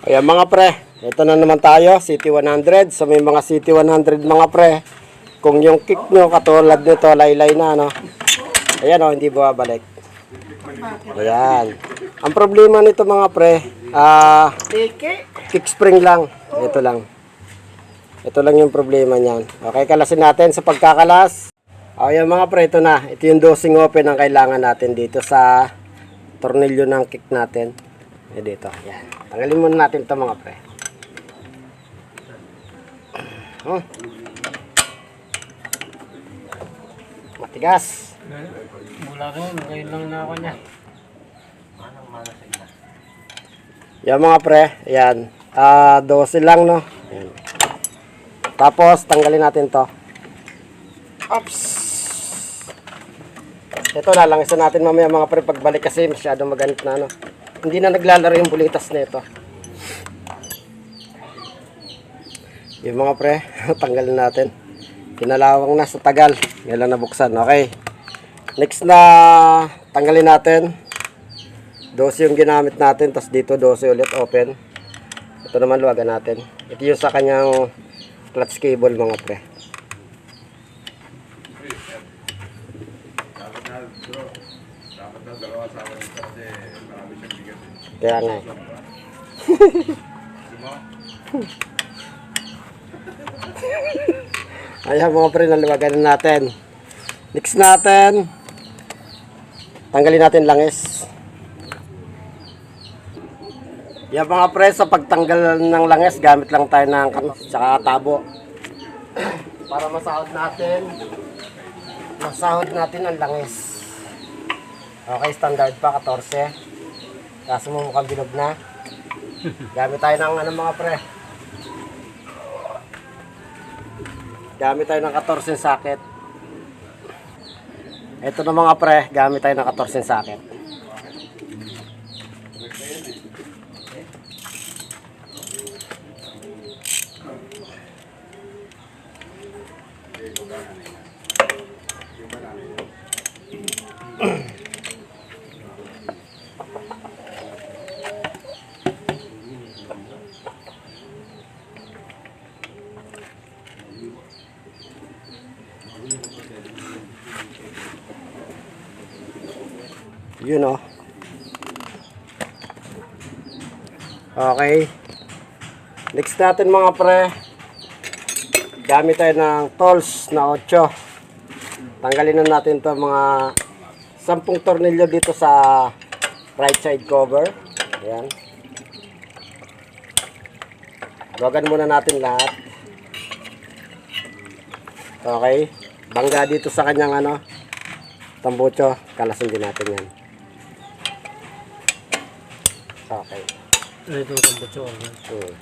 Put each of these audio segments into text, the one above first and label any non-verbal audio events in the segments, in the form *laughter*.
Ayan mga pre, ito na naman tayo, City 100. Sa may mga City 100 mga pre, kung yung kick nyo katulad nito, laylay na, no? Ayan o, hindi bumabalik. Ayan. Ang problema nito mga pre, ah, kick spring lang. Ito lang. Ito lang yung problema niyan. Okay, kalasin natin sa pagkakalas. Ayan mga pre, ito na. Ito yung dosing open ang kailangan natin dito sa tornilyo ng kick natin. Eh dito, yan. Tanggalin muna natin ito mga pre. Oh. Matigas. Mula rin, ngayon lang na ako niya. Yan mga pre, yan. Ah, 12 lang no. Yan. Tapos tanggalin natin 'to. Ops. Ito na lang isa natin mamaya mga pre pagbalik kasi masyadong maganit na no. Hindi na naglalaro yung bulitas nito. Yung mga pre, *laughs* tanggalin natin. Kinalawang na sa tagal. Ngayon nabuksan. Okay. Next na tanggalin natin. 12 yung ginamit natin, tapos dito 12 ulit open. Ito naman luwagan natin. Ito yung sa kanyang clutch cable mga pre. Kaya nga. eh. *laughs* Ayan mga pre, naluwagan na natin. Next natin, tanggalin natin langis. Yan mga pre, sa pagtanggal ng langis, gamit lang tayo ng kan- tsaka tabo. *clears throat* Para masahod natin, masahod natin ang langis. Okay, standard pa, 14. Kaso mo mukhang bilog na. Gamit tayo ng ano mga pre. Gamit tayo ng 14 socket. Ito na mga pre, gamit tayo ng 14 socket. Yun oh. Okay. Next natin mga pre. Gamit tayo ng tools na 8. Tanggalin na natin to mga 10 tornilyo dito sa right side cover. Ayan. Luwagan muna natin lahat. Okay. Bangga dito sa kanyang ano, tambucho. Kalasin din natin yan. Okay. Ito yung tambutso. Hmm.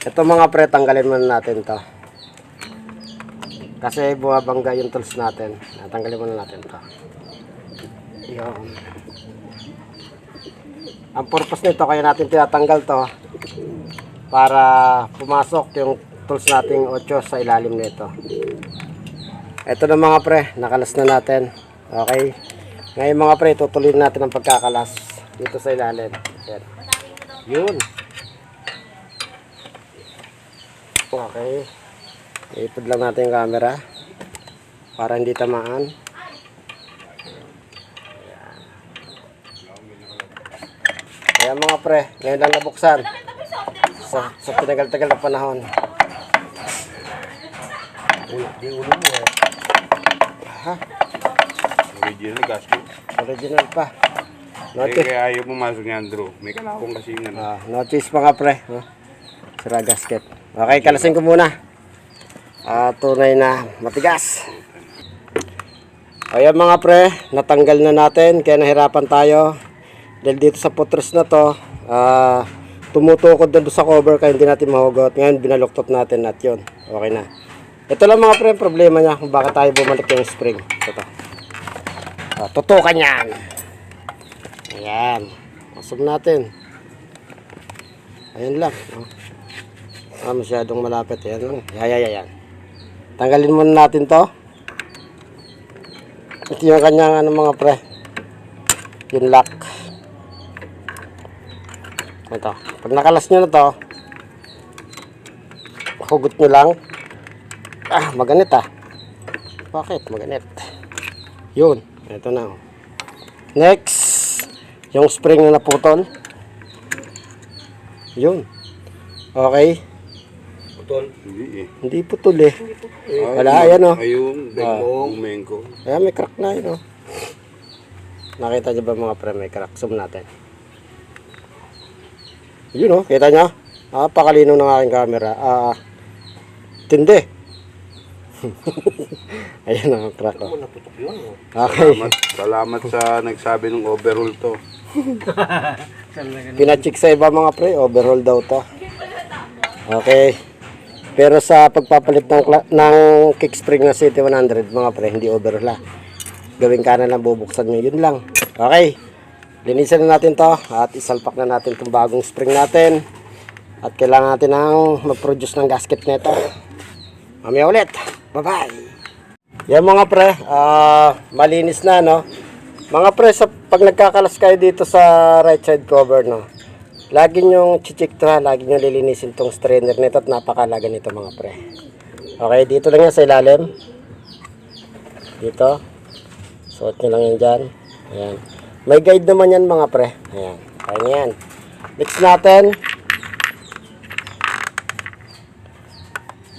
Ito mga pre, tanggalin muna natin to. Kasi bumabangga yung tools natin. Tanggalin muna natin to. Yun. Ang purpose nito, kaya natin tinatanggal to para pumasok yung tools nating 8 sa ilalim nito. Ito na mga pre, nakalas na natin. Okay. Ngayon mga pre, tutuloy natin ang pagkakalas dito sa ilalim. Yan. Yun. Okay. Ipod lang natin yung camera para hindi tamaan. Ayan mga pre, ngayon lang nabuksan sa, sa pinagal-tagal na panahon. Di ulo mo eh. Ha? Original gasket. Original pa. Notice. kaya ayaw pumasok ni Andrew. May kalawang kasi yung ano. Ah, notice mga pre. Huh? Sira gasket. Okay, kalasin ko muna. Ah, tunay na matigas. Ayan mga pre, natanggal na natin kaya nahirapan tayo. Dahil dito sa putres na to, ah, tumutukod doon sa cover kaya hindi natin mahugot. Ngayon binaluktot natin at yun. Okay na. Ito lang mga pre, problema niya kung bakit tayo bumalik yung spring. Ito. Ah, tutukan yan. Ayan. Asum natin. Ayan lang. Ah, masyadong malapit. Ayan lang. Ayan, ayan, ayan. Tanggalin muna natin to. Ito yung kanyang ano mga pre. Yung lock. Ito. Pag nakalas nyo na to, hugot nyo lang. Ah, maganit ah. Bakit? Maganit. Yun. Ito na. oh. Next, yung spring na naputol. Yun. Okay. Putol. Hindi eh. Hindi putol eh. Wala, ayan oh. Ayun, Ah. bengkong, mengko. Ayan, may crack na yun oh. Nakita nyo ba mga pre, may crack. Zoom natin. Yun oh, kita nyo? Ah, pakalino ng aking camera. Ah, tindi. *laughs* Ayan ang crack oh. Okay. Salamat, salamat sa nagsabi ng overall to. Pinacheck sa iba mga pre, overhaul daw to. Okay. Pero sa pagpapalit ng, ng kick spring na City 100 mga pre, hindi overhaul ah. Gawing kanan lang bubuksan nyo, yun lang. Okay. Linisan na natin to at isalpak na natin itong bagong spring natin. At kailangan natin ng mag-produce ng gasket nito. Mamaya ulit. Bye-bye. Yan mga pre, ah, malinis na no. Mga pre, sa, pag nagkakalas kayo dito sa right side cover no, lagi nyong chichik to ha, lagi nyong lilinisin tong strainer nito at napakalaga nito mga pre. Okay, dito lang yan sa ilalim. Dito. Suot nyo lang yan dyan. Ayan. May guide naman yan mga pre. Ayan. Kaya nyo yan. Mix natin.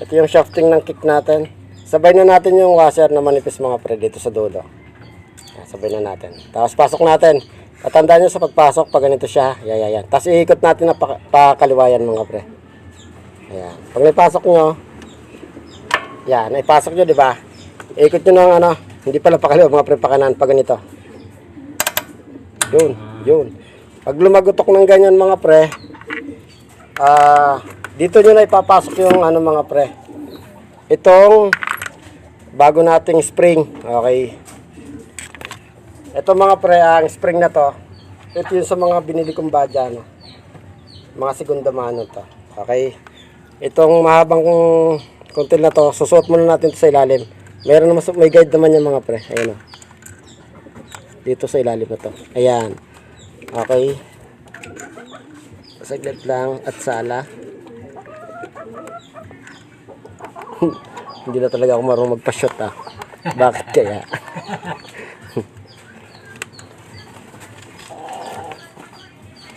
Ito yung shafting ng kick natin. Sabay na natin yung washer na manipis mga pre dito sa dulo. Sabay na natin. Tapos pasok natin. Tatandaan nyo sa pagpasok pag ganito siya. Yan, yan, yan. Tapos iikot natin na pa, pakaliwayan mga pre. Ayan. Pag naipasok nyo, yan, naipasok nyo, di ba? Ikot nyo ng ano, hindi pala pakaliwa mga pre pakanan pag ganito. Yun, yun. Pag lumagutok ng ganyan mga pre, ah, dito nyo na ipapasok yung ano mga pre. Itong bago nating spring. Okay. Ito mga pre, ang spring na to. Ito yung sa mga binili kong badya, no? Mga segunda mano to. Okay. Itong mahabang kontil na to, susuot muna natin to sa ilalim. Meron naman, may guide naman yung mga pre. Ayan o. Dito sa ilalim na to. Ayan. Okay. Saglit lang at sala. *laughs* Hindi na talaga ako marunong magpa-shot ah. Bakit kaya?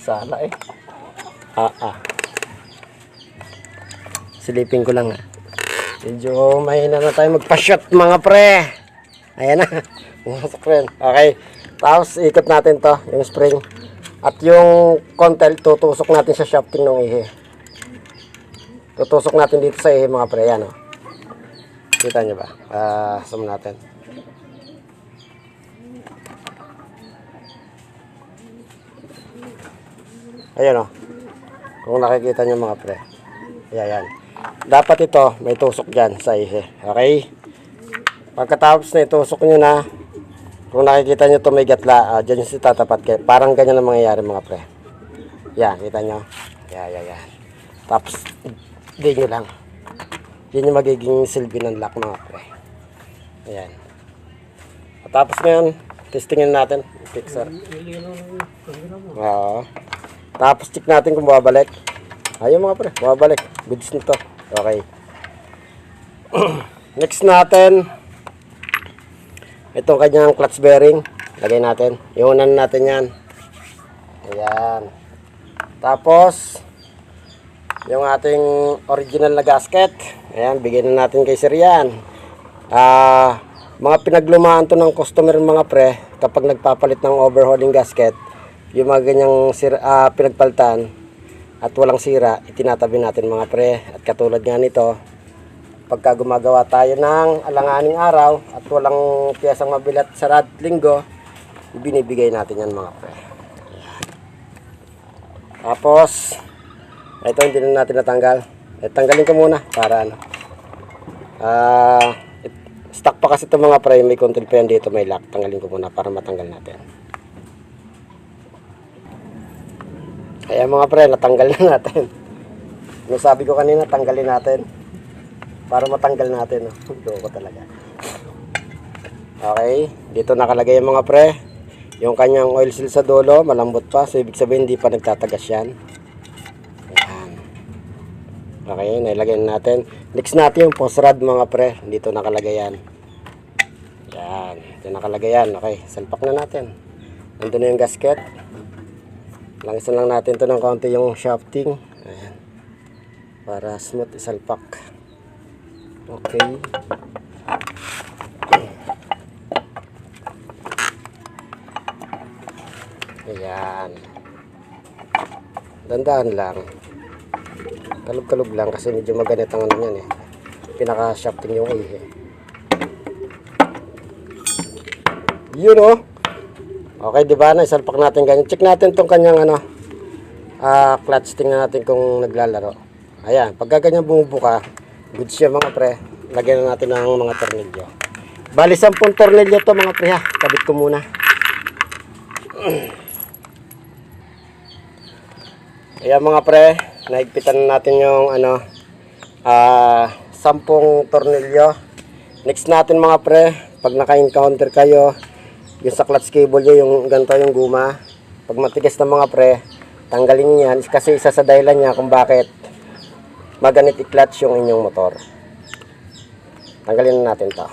Sala eh. Ah ah. Silipin ko lang ah. Medyo mahina na tayo magpa-shot mga pre. Ayan na. Pumasok rin. Okay. Tapos ikot natin to, yung spring. At yung contel, tutusok natin sa shafting ng ihe. Tutusok natin dito sa ihe mga pre. Ayan oh. Kita nyo ba? Ah, zoom natin. Ayan o. Kung nakikita nyo mga pre. Ayan, yan. Dapat ito, may tusok dyan sa ihe. Okay? Pagkatapos na itusok nyo na, kung nakikita nyo ito may gatla, ah, dyan yung tatapat kayo. Parang ganyan ang mangyayari mga pre. Yan, kita nyo? Yan, yan, yan. Tapos, di nyo lang. Yan yung magiging silbi ng lock mga pre. Ayan. At tapos ngayon, testingin natin. Fixer. Oo. Tapos check natin kung babalik. Ayun mga pre, babalik. Goods nito. Okay. *clears throat* Next natin, itong kanyang clutch bearing. Lagay natin. Iunan natin yan. Ayan. Tapos, yung ating original na gasket. Ayan, bigyan na natin kay Sir yan. Ah, mga pinaglumaan to ng customer mga pre kapag nagpapalit ng overhauling gasket, yung mga ganyang sir, ah, pinagpaltan at walang sira, itinatabi natin mga pre. At katulad nga nito, pagka gumagawa tayo ng alanganing araw at walang piyesang mabilat sa rad linggo, binibigay natin yan mga pre. Tapos, ito hindi na natin natanggal. Eh, tanggalin ko muna para ano. Ah, it- stock pa kasi itong mga pre, may control pa yan dito, may lock. Tanggalin ko muna para matanggal natin. Kaya mga pre, natanggal na natin. Yung sabi ko kanina, tanggalin natin. Para matanggal natin. No? *laughs* Loko talaga. Okay, dito nakalagay yung mga pre. Yung kanyang oil seal sa dulo, malambot pa. So, ibig sabihin, hindi pa nagtatagas yan. Okay, nailagay na natin. Next natin yung post rod mga pre. Dito nakalagay yan. Yan. Dito nakalagay yan. Okay, salpak na natin. Nandun na yung gasket. Langisan lang natin to ng konti yung shafting. Ayan. Para smooth isalpak. Okay. Ayan. Dandaan lang. Kalog-kalog lang kasi medyo maganit ang ano yan eh. Pinaka-shafting yung ihe. Yun oh. Okay, di ba? Naisalpak natin ganyan. Check natin tong kanyang ano. Ah, clutch tingnan natin kung naglalaro. Ayan, pagka ganyan bumubuka, good siya mga pre. Lagyan na natin ng mga tornilyo. Bali, 10 tornilyo to mga pre ha. Kabit ko muna. Ayan mga pre, naigpitan na natin yung ano, ah, 10 tornilyo. Next natin mga pre, pag naka-encounter kayo, yung sa clutch cable nyo, yung ganito yung guma. Pag matigas na mga pre, tanggalin nyo yan kasi isa sa dahilan niya kung bakit maganit i-clutch yung inyong motor. Tanggalin na natin to.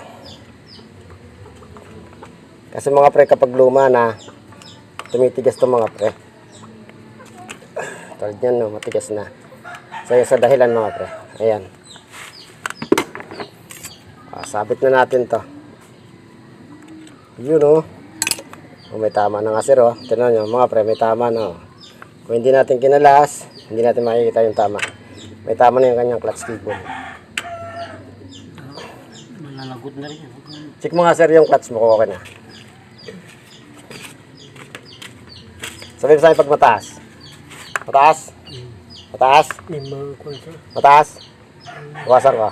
Kasi mga pre, kapag luma na, tumitigas to mga pre. Tulad yan, no, matigas na. So, yun sa dahilan mga pre. Ayan. Ah, sabit na natin to. Yun, oh. Oh, may tama na nga sir, oh. Tignan nyo, mga pre, may tama na, oh. Kung hindi natin kinalas, hindi natin makikita yung tama. May tama na yung kanyang clutch cable. Malalagot na rin. Check mo nga sir yung clutch mo okay na. Sabihin mo sa'yo pag mataas. Mataas? Mataas? May mga kwansa. Mataas? Iwasan ko.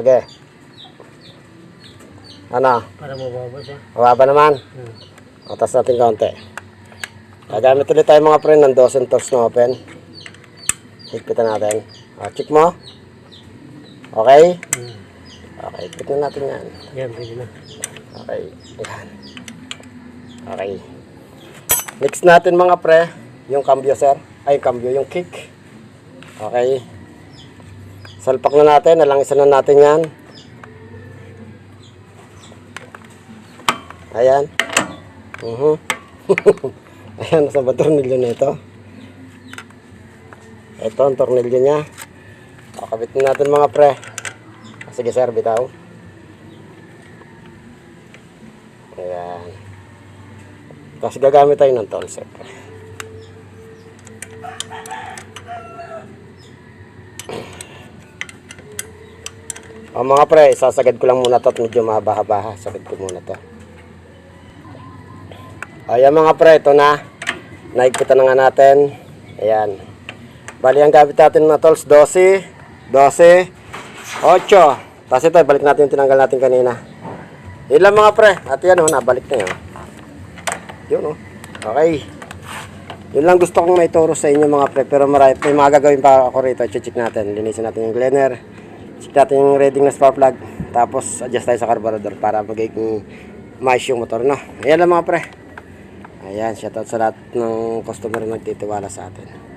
Okay. Ano? Para mababa siya. Mababa naman. Hmm. Atas natin kaunti. Gagamit ulit tayo mga friend ng dozen tools na open. Higpitan natin. Ah, check mo. Okay? Hmm. Okay, higpit na natin yan. Yan, pwede na. Okay. Yan. Okay. Next natin mga pre, yung cambio sir. Ay, cambio, yung kick. Okay. Salpak na natin, nalangisan na natin yan. Ayan. Mhm. *laughs* Ayan, nasa ba tornilyo na ito? Ito ang tornilyo niya. Kakabit na natin mga pre. Sige sir, bitaw. Ayan. Tapos gagamit tayo ng tool set. O mga pre, sasagad ko lang muna to at medyo mahaba-haba. Sagad ko muna to. Ayan mga pre, ito na. Naigpitan na nga natin. Ayan. Bali ang gamit natin na tools, 12, 12, 8. Tapos ito, balik natin yung tinanggal natin kanina. Lang mga pre. At yan o, nabalik na yun. Yun o. Okay. Yun lang gusto kong maituro sa inyo mga pre. Pero marami, may mga gagawin pa ako rito. Check natin. Linisin natin yung blender. Check natin yung reading na spark plug. Tapos adjust tayo sa carburetor para magiging mais yung motor. No? Ayan lang mga pre. Ayan, shoutout sa lahat ng customer na nagtitiwala sa atin.